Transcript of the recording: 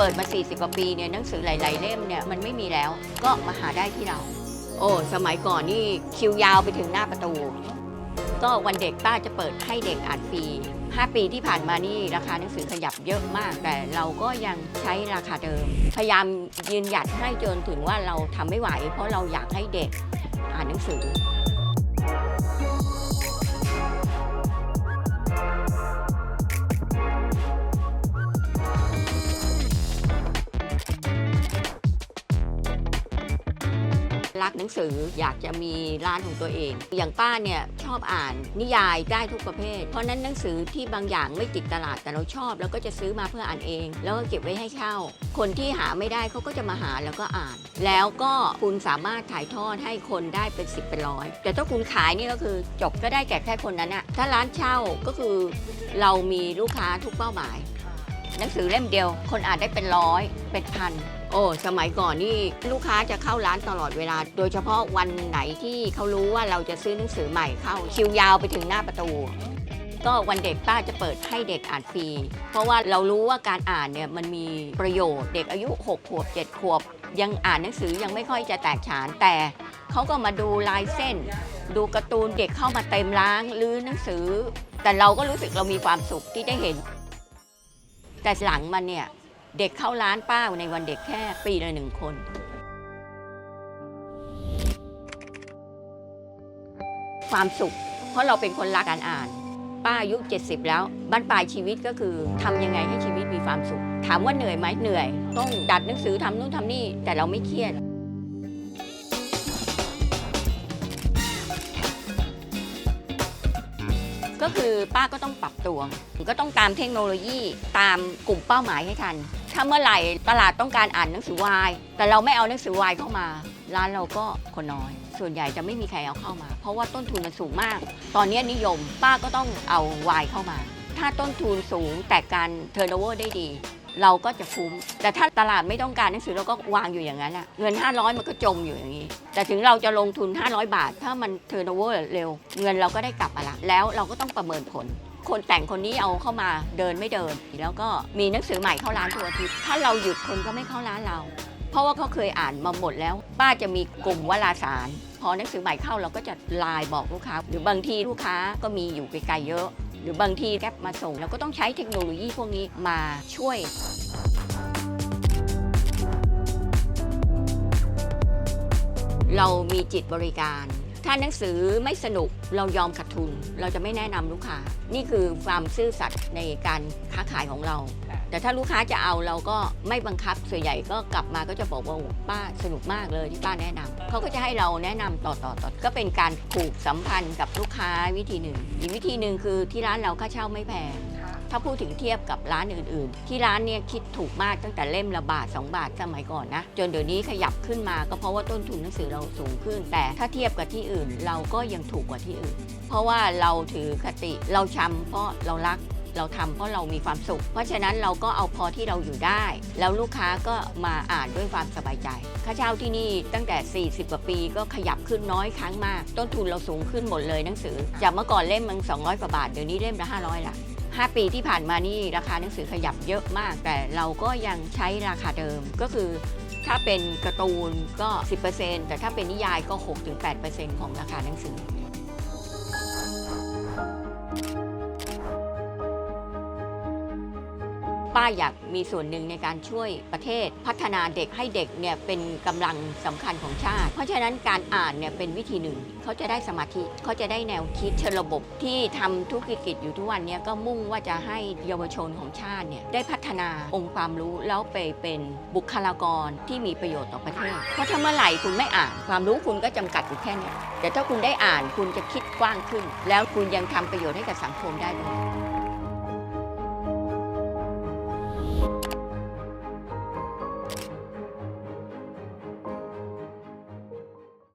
เปิดมา 40 กว่าปีเนี่ยหนังสือหลาย ๆ เล่มเนี่ยมันไม่มีแล้วก็มาหาได้ที่เรา โอ้สมัยก่อนนี่คิวยาวไปถึงหน้าประตู ก็วันเด็กป้าจะเปิดให้เด็กอ่านฟรี 5 ปีที่ผ่านมานี่ราคาหนังสือขยับเยอะมาก แต่เราก็ยังใช้ราคาเดิม พยายามยืนหยัดให้จนถึงว่าเราทำไม่ไหว เพราะเราอยากให้เด็กอ่านหนังสือ รักหนังสืออยากจะมีร้านของตัวเอง อย่างป้าเนี่ยชอบอ่านนิยายได้ทุกประเภท เพราะนั้นหนังสือที่บางอย่างไม่ติดตลาดแต่เราชอบ แล้วก็จะซื้อมาเพื่ออ่านเอง แล้วก็เก็บไว้ให้เช่า คนที่หาไม่ได้เขาก็จะมาหาแล้วก็อ่าน แล้วก็คุณสามารถถ่ายทอดให้คนได้เป็นสิบเป็นร้อยแต่ถ้าคุณขายนี่ก็คือจบก็ได้แก่แค่คนนั้นอะถ้าร้านเช่าก็คือเรามีลูกค้าทุกเป้าหมาย หนังสือเล่มเดียว คนอ่านได้เป็นร้อยเป็นพัน โอ้ สมัยก่อนนี่ลูกค้าจะเข้าร้านตลอดเวลา โดยเฉพาะวันไหนที่เขารู้ว่าเราจะซื้อหนังสือใหม่เข้าคิวยาวไปถึงหน้าประตู ก็วันเด็กป้าจะเปิดให้เด็กอ่านฟรี เพราะว่าเรารู้ว่าการอ่านเนี่ยมันมีประโยชน์ เด็กอายุ 6 ขวบ 7 ขวบ ยังอ่านหนังสือยังไม่ค่อยจะแตกฉานแต่เขาก็มาดูลายเส้น ดูการ์ตูนเด็กเข้ามาเต็มร้านลื้อหนังสือ แต่เราก็รู้สึกเรามีความสุขที่ได้เห็น แต่หลังมันเนี่ย เด็กเข้าร้านป้าในวันเด็กแค่ปีละหนึ่งคน ความสุข เพราะเราเป็นคนรักการอ่าน ป้าอายุ 70 แล้วบ้านปลายชีวิตก็คือทำยังไงให้ชีวิตมีความสุข ถามว่าเหนื่อยไหมเหนื่อย ต้องดัดหนังสือทำนู่นทำนี่แต่เราไม่เครียด ก็คือป้าก็ต้องปรับตัวก็ต้องตามเทคโนโลยีตามกลุ่มเป้าหมายให้ทัน ถ้าเมื่อไหร่ตลาดต้องการอ่านหนังสือวาย แต่เราไม่เอาหนังสือวายเข้ามา ร้านเราก็คนน้อย ส่วนใหญ่จะไม่มีใครเอาเข้ามา เพราะว่าต้นทุนมันสูงมาก ตอนนี้นิยมป้าก็ต้องเอาวายเข้ามา ถ้าต้นทุนสูงแต่การเทอร์โนเวอร์ได้ดี เราก็จะคุ้ม แต่ถ้าตลาดไม่ต้องการหนังสือเราก็วางอยู่อย่างนั้นอะเงิน 500 มันก็จมอยู่อย่างนี้ แต่ถึงเราจะลงทุน 500 บาท ถ้ามันเทอร์โนเวอร์เร็ว เงินเราก็ได้กลับมาละแล้วเราก็ต้องประเมินผล คนแต่งคนนี้เอาเข้ามาเดินไม่เดิน แล้วก็มีหนังสือใหม่เข้าร้านทุกอาทิตย์ถ้าเราหยุดคนก็ไม่เข้าร้านเรา เพราะว่าเขาเคยอ่านมาหมดแล้ว ป้าจะมีกลุ่มวารสารพอหนังสือใหม่เข้าเราก็จะไลน์บอกลูกค้า หรือบางทีลูกค้าก็มีอยู่ไกลๆเยอะ หรือบางทีแก๊ปมาส่ง เราก็ต้องใช้เทคโนโลยีพวกนี้มาช่วยเรามีจิตบริการ ถ้าหนังสือไม่สนุกเรายอมขาดทุน เราจะไม่แนะนำลูกค้า นี่คือความซื่อสัตย์ในการค้าขายของเรา แต่ถ้าลูกค้าจะเอาเราก็ไม่บังคับส่วนใหญ่ก็กลับมาก็จะบอกว่าโอ้ป้าสนุกมากเลยที่ป้าแนะนำเขาก็จะให้เราแนะนำต่อต่อต่อก็เป็นการผูกสัมพันธ์กับลูกค้าวิธีหนึ่ง อีกวิธีหนึ่งคือที่ร้านเราค่าเช่าไม่แพง ถ้าพูดถึงเทียบกับร้านอื่นๆ ที่ร้านเนี่ยคิดถูกมากตั้งแต่เล่มละบาท 2 บาทสมัยก่อนนะ จนเดี๋ยวนี้ขยับขึ้นมาก็เพราะว่าต้นทุนหนังสือเราสูงขึ้น แต่ถ้าเทียบกับที่อื่นเราก็ยังถูกกว่าที่อื่น เพราะว่าเราถือคติเราชำเพราะเรารักเราทำเพราะเรามีความสุข เพราะฉะนั้นเราก็เอาพอที่เราอยู่ได้ แล้วลูกค้าก็มาอ่านด้วยความสบายใจ ค่าเช่าที่นี่ตั้งแต่ 40 กว่าปีก็ขยับขึ้นน้อยครั้งมาก ต้นทุนเราสูงขึ้นหมดเลยหนังสือ จากเมื่อก่อนเล่มมัน200 กว่าบาท เดี๋ยวนี้เล่มละ500ละ 5 ปีที่ผ่านมานี่ราคาหนังสือขยับเยอะมาก แต่เราก็ยังใช้ราคาเดิมก็คือ ถ้าเป็นการ์ตูนก็ 10%แต่ถ้าเป็นนิยายก็ 6-8%ของราคาหนังสือ ป้าอยากมีส่วนหนึ่งในการช่วยประเทศ พัฒนาเด็กให้เด็กเนี่ยเป็นกำลังสำคัญของชาติ เพราะฉะนั้นการอ่านเนี่ยเป็นวิธีหนึ่ง เขาจะได้สมาธิเขาจะได้แนวคิดเชิงระบบที่ทำธุรกิจอยู่ทุกวันเนี้ก็มุ่งว่าจะให้เยาวชนของชาติเนี่ยได้พัฒนาองค์ความรู้แล้วไปเป็นบุคลากรที่มีประโยชน์ต่อประเทศ เพราะถ้าเมื่อไหร่คุณไม่อ่าน ความรู้คุณก็จำกัดอยู่แค่นี้แต่ถ้าคุณได้อ่านคุณจะคิดกว้างขึ้น แล้วคุณยังทำประโยชน์ให้กับสังคมได้ด้วย